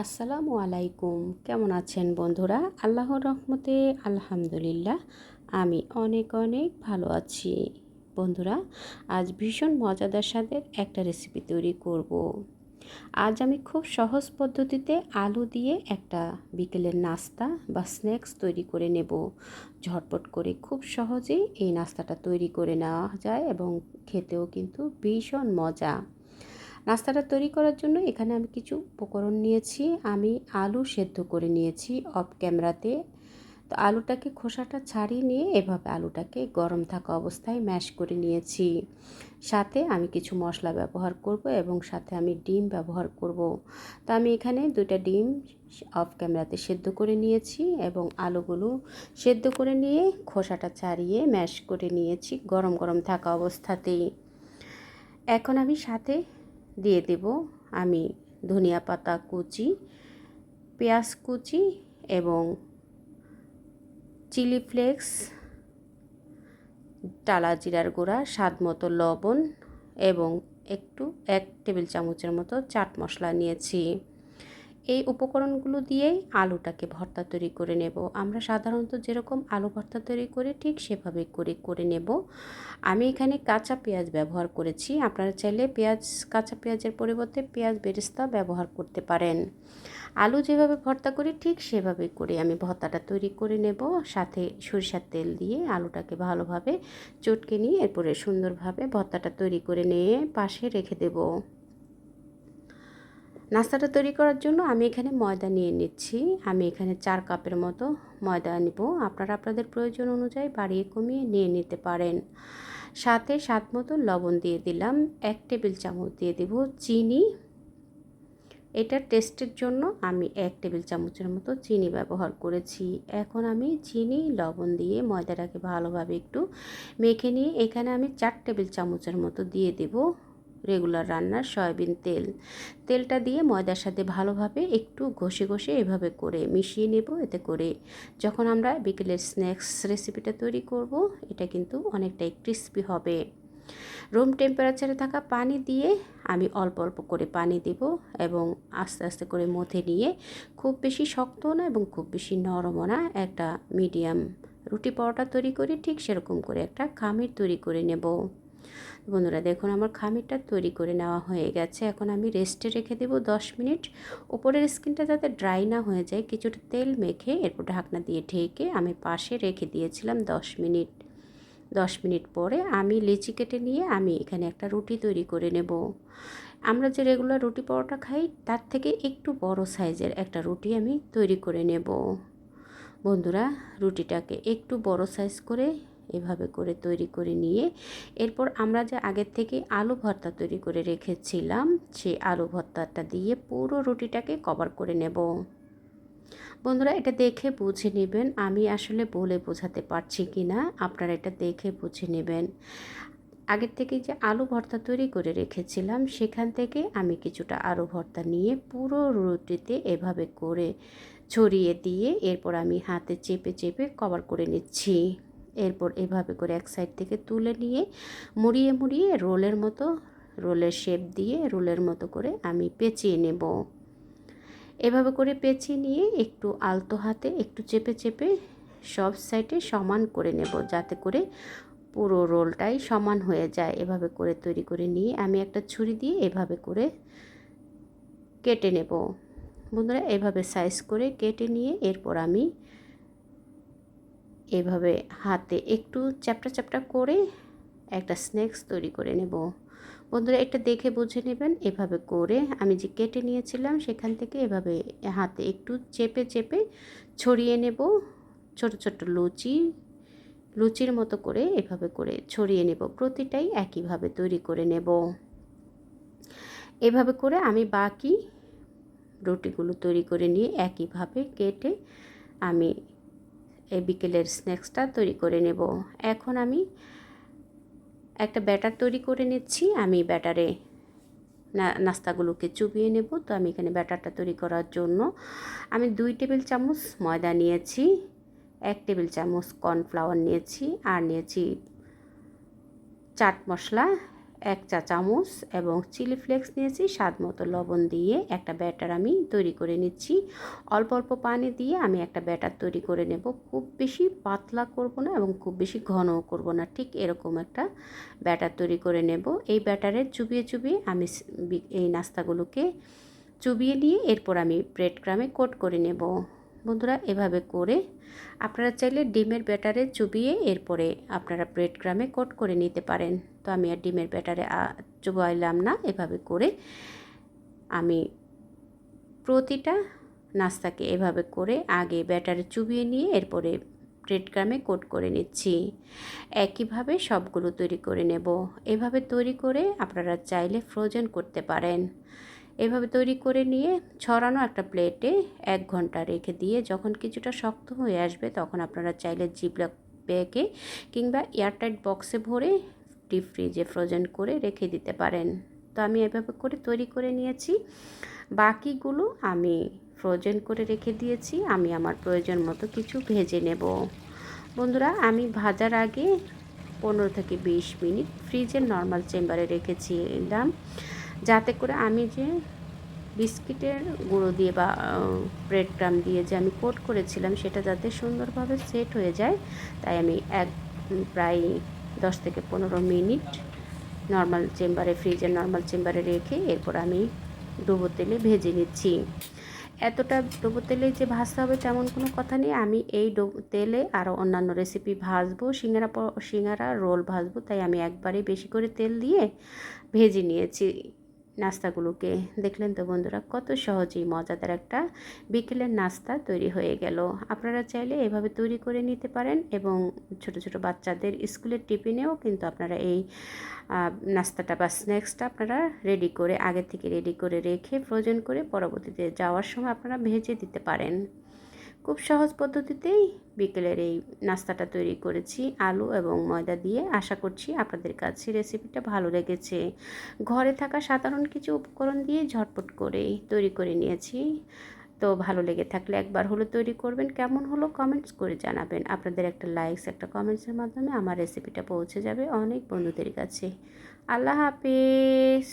আসসালামু আলাইকুম। কেমন আছেন বন্ধুরা? আল্লাহর রহমতে আলহামদুলিল্লাহ, আমি অনেক অনেক ভালো আছি। বন্ধুরা, আজ ভীষণ মজাদার স্বাদের একটা রেসিপি তৈরি করব। আজ আমি খুব সহজ পদ্ধতিতে আলু দিয়ে একটা বিকেলের নাস্তা বা স্ন্যাক্স তৈরি করে নেব। ঝটপট করে খুব সহজেই এই নাস্তাটা তৈরি করে নেওয়া যায় এবং খেতেও কিন্তু ভীষণ মজা। নাস্তাটা তৈরি করার জন্য এখানে আমি কিছু উপকরণ নিয়েছি। আমি আলু সেদ্ধ করে নিয়েছি অফ ক্যামেরাতে। তো আলুটাকে খোসাটা ছাড়িয়ে নিয়ে এভাবে আলুটাকে গরম থাকা অবস্থায় ম্যাশ করে নিয়েছি। সাথে আমি কিছু মশলা ব্যবহার করব এবং সাথে আমি ডিম ব্যবহার করব। তো আমি এখানে দুটা ডিম অফ ক্যামেরাতে সেদ্ধ করে নিয়েছি এবং আলুগুলো সেদ্ধ করে নিয়ে খোসাটা ছাড়িয়ে ম্যাশ করে নিয়েছি গরম গরম থাকা অবস্থাতেই। এখন আমি সাথে দিয়ে দেব। আমি ধনিয়া পাতা কুচি, পেঁয়াজ কুচি এবং চিলি ফ্লেক্স টালা জিরার গুঁড়া, স্বাদ মতো লবণ এবং একটু এক টেবিল চামচের মতো চাট মশলা নিয়েছি। এই উপকরণগুলো দিয়েই আলুটাকে ভর্তা তৈরি করে নেব। আমরা সাধারণত যেরকম আলু ভর্তা তৈরি করি ঠিক সেভাবে করে করে নেব। আমি এখানে কাঁচা পেঁয়াজ ব্যবহার করেছি। আপনারা চাইলে পেঁয়াজ, কাঁচা পেঁয়াজের পরিবর্তে পেঁয়াজ বেরেস্তা ব্যবহার করতে পারেন। আলু যেভাবে ভর্তা করি ঠিক সেভাবে করে আমি ভর্তাটা তৈরি করে নেব। সাথে সরিষার তেল দিয়ে আলুটাকে ভালোভাবে চটকে নিয়ে এরপরে সুন্দরভাবে ভর্তাটা তৈরি করে নিয়ে পাশে রেখে দেবো। নাস্তাটা তৈরি করার জন্য আমি এখানে ময়দা নিয়ে নিচ্ছি। আমি এখানে চার কাপের মতো ময়দা নিব। আপনারা আপনাদের প্রয়োজন অনুযায়ী বাড়িয়ে কমিয়ে নিয়ে নিতে পারেন। সাথে স্বাদ মতো লবণ দিয়ে দিলাম। এক টেবিল চামচ দিয়ে দেব চিনি। এটা টেস্টের জন্য আমি এক টেবিল চামচের মতো চিনি ব্যবহার করেছি। এখন আমি চিনি, লবণ দিয়ে ময়দাটাকে ভালোভাবে একটু মেখে নিয়ে এখানে আমি চার টেবিল চামচের মতো দিয়ে দেব। রেগুলার রান্নার সয়াবিন তেল। তেলটা দিয়ে ময়দার সাথে ভালোভাবে একটু ঘষে ঘষে এভাবে করে মিশিয়ে নেব। এতে করে যখন আমরা বিকেলের স্ন্যাক্স রেসিপিটা তৈরি করব, এটা কিন্তু অনেকটাই ক্রিস্পি হবে। রুম টেম্পারেচারে থাকা পানি দিয়ে আমি অল্প অল্প করে পানি দেব এবং আস্তে আস্তে করে মথে নিয়ে খুব বেশি শক্ত না এবং খুব বেশি নরমও না একটা মিডিয়াম রুটি পরোটা তৈরি করে ঠিক সেরকম করে একটা খামির তৈরি করে নেব। বন্ধুরা দেখুন, আমার খামিরটা তৈরি করে নেওয়া হয়ে গেছে। এখন আমি রেস্টে রেখে দেবো দশ মিনিট। ওপরের স্কিনটা যাতে ড্রাই না হয়ে যায়, কিছুটা তেল মেখে এরপর ঢাকনা দিয়ে ঢেকে আমি পাশে রেখে দিয়েছিলাম দশ মিনিট। দশ মিনিট পরে আমি লিচি কেটে নিয়ে আমি এখানে একটা রুটি তৈরি করে নেব। আমরা যে রেগুলার রুটি পরোটা খাই, তার থেকে একটু বড় সাইজের একটা রুটি আমি তৈরি করে নেব। বন্ধুরা, রুটিটাকে একটু বড় সাইজ করে এভাবে করে তৈরি করে নিয়ে এরপর আমরা যে আগের থেকে আলু ভর্তা তৈরি করে রেখেছিলাম, সেই আলু ভর্তাটা দিয়ে পুরো রুটিটাকে কভার করে নেব। বন্ধুরা, এটা দেখে বুঝে নেবেন আমি আসলে বলে বোঝাতে পারছি কি না আপনারা এটা দেখে বুঝে নেবেন। আগের থেকে যে আলু ভর্তা তৈরি করে রেখেছিলাম, সেখান থেকে আমি কিছুটা আলু ভর্তা নিয়ে পুরো রুটিতে এভাবে করে ছড়িয়ে দিয়ে এরপর আমি হাতে চেপে চেপে কভার করে নিচ্ছি। এরপর এভাবে করে এক সাইড থেকে তুলে নিয়ে মুড়িয়ে মুড়িয়ে রোলের মতো, রোলের শেপ দিয়ে রোলের মতো করে আমি পেঁচিয়ে নেব। এভাবে করে পেঁচিয়ে নিয়ে একটু আলতো হাতে একটু চেপে চেপে সব সাইডে সমান করে নেব যাতে করে পুরো রোলটাই সমান হয়ে যায়। এভাবে করে তৈরি করে নিয়ে আমি একটা ছুরি দিয়ে এভাবে করে কেটে নেব। বন্ধুরা, এভাবে সাইজ করে কেটে নিয়ে এরপর আমি এভাবে হাতে একটু চ্যাপটা চ্যাপটা করে একটা স্ন্যাক্স তৈরি করে নেব। বন্ধুরা, এটা দেখে বুঝে নেবেন। এভাবে করে আমি যে কেটে নিয়েছিলাম সেখান থেকে এভাবে হাতে একটু চেপে চেপে ছড়িয়ে নেব। ছোট ছোট লুচি, লুচির মতো করে এভাবে করে ছড়িয়ে নেব। প্রতিটাই একইভাবে তৈরি করে নেব। এভাবে করে আমি বাকি রুটিগুলো তৈরি করে নিয়ে একইভাবে কেটে আমি এই বিকেলের স্ন্যাক্সটা তৈরি করে নেব। এখন আমি একটা ব্যাটার তৈরি করে নিচ্ছি। আমি ব্যাটারে না, নাস্তাগুলোকে চুবিয়ে নেব। তো আমি এখানে ব্যাটারটা তৈরি করার জন্য আমি দুই টেবিল চামচ ময়দা নিয়েছি, এক টেবিল চামচ কর্নফ্লাওয়ার নিয়েছি, আর নিয়েছি চাট মশলা এক চা চামচ এবং চিলি ফ্লেক্স নিয়েছি, স্বাদ মতো লবণ দিয়ে একটা ব্যাটার আমি তৈরি করে নিচ্ছি। অল্প অল্প পানি দিয়ে আমি একটা ব্যাটার তৈরি করে নেব। খুব বেশি পাতলা করব না এবং খুব বেশি ঘনও করব না, ঠিক এরকম একটা ব্যাটার তৈরি করে নেব। এই ব্যাটারে চুবিয়ে চুবিয়ে আমি এই নাস্তাগুলোকে চুবিয়ে নিয়ে এরপর আমি ব্রেড ক্রামে কোট করে নেব। বন্ধুরা, এভাবে করে আপনারা চাইলে ডিমের ব্যাটারে চুবিয়ে এরপরে আপনারা ব্রেড ক্রামে কোট করে নিতে পারেন। তো আমি আর ডিমের ব্যাটারে চুবাইলাম না, এভাবে করে আমি প্রতিটা নাস্তাকে এভাবে করে আগে ব্যাটারে চুবিয়ে নিয়ে এরপরে ব্রেড ক্রামে কোট করে নিচ্ছি। একইভাবে সবগুলো তৈরি করে নেব। এভাবে তৈরি করে আপনারা চাইলে ফ্রোজেন করতে পারেন। এভাবে তৈরি করে নিয়ে ছড়ানো একটা প্লেটে এক ঘণ্টা রেখে দিয়ে যখন কিছুটা শক্ত হয়ে আসবে তখন আপনারা চাইলে জিপলক ব্যাগে কিংবা এয়ারটাইট বক্সে ভরে ডিপ ফ্রিজে ফ্রোজেন করে রেখে দিতে পারেন। তো আমি এভাবে করে তৈরি করে নিয়েছি। বাকিগুলো আমি ফ্রোজেন করে রেখে দিয়েছি। আমি আমার প্রয়োজন মতো কিছু ভেজে নেব। বন্ধুরা, আমি ভাজার আগে পনেরো থেকে বিশ মিনিট ফ্রিজের নর্মাল চেম্বারে রেখেছিলাম। যাতে করে আমি যে বিস্কিটের গুঁড়ো দিয়ে বা ব্রেড ক্রাম দিয়ে যে আমি কোট করেছিলাম, সেটা যাতে সুন্দরভাবে সেট হয়ে যায়, তাই আমি এক, প্রায় দশ থেকে পনেরো মিনিট নর্মাল চেম্বারে ফ্রিজের নর্মাল চেম্বারে রেখে এরপর আমি ডুবো তেলে ভেজে নিচ্ছি। এতটা ডুবো তেলে যে ভাজতে হবে তেমন কোনো কথা নেই। আমি এই ডুবো তেলে আরও অন্যান্য রেসিপি ভাজবো, সিঙ্গারা সিঙ্গারা রোল ভাজবো, তাই আমি একবারে বেশি করে তেল দিয়ে ভেজে নিয়েছি। নাস্তাগুলোকে। দেখলেন তো বন্ধুরা, কত সহজেই মজাদার একটা বিকেলের নাস্তা তৈরি হয়ে গেল। আপনারা চাইলে এভাবে তৈরি করে নিতে পারেন এবং ছোট ছোট বাচ্চাদের স্কুলের টিফিনেও কিন্তু আপনারা এই নাস্তাটা বা স্ন্যাক্সটা আপনারা রেডি করে, আগে থেকে রেডি করে রেখে ফ্রোজেন করে পরবর্তীতে যাওয়ার সময় আপনারা ভেজে দিতে পারেন। খুব সহজ পদ্ধতিতেই বিকেলের এই নাস্তাটা তৈরি করেছি, আলু এবং ময়দা দিয়ে। আশা করছি আপনাদের কাছে রেসিপিটা ভালো লেগেছে। ঘরে থাকা সাধারণ কিছু উপকরণ দিয়ে ঝটপট করে তৈরি করে নিয়েছি। তো ভালো লেগে থাকলে একবার হলো তৈরি করবেন। কেমন হলো কমেন্টস করে জানাবেন। আপনাদের একটা লাইকস একটা কমেন্টসের মাধ্যমে আমার রেসিপিটা পৌঁছে যাবে অনেক বন্ধুদের কাছে। আল্লাহ হাফিজ!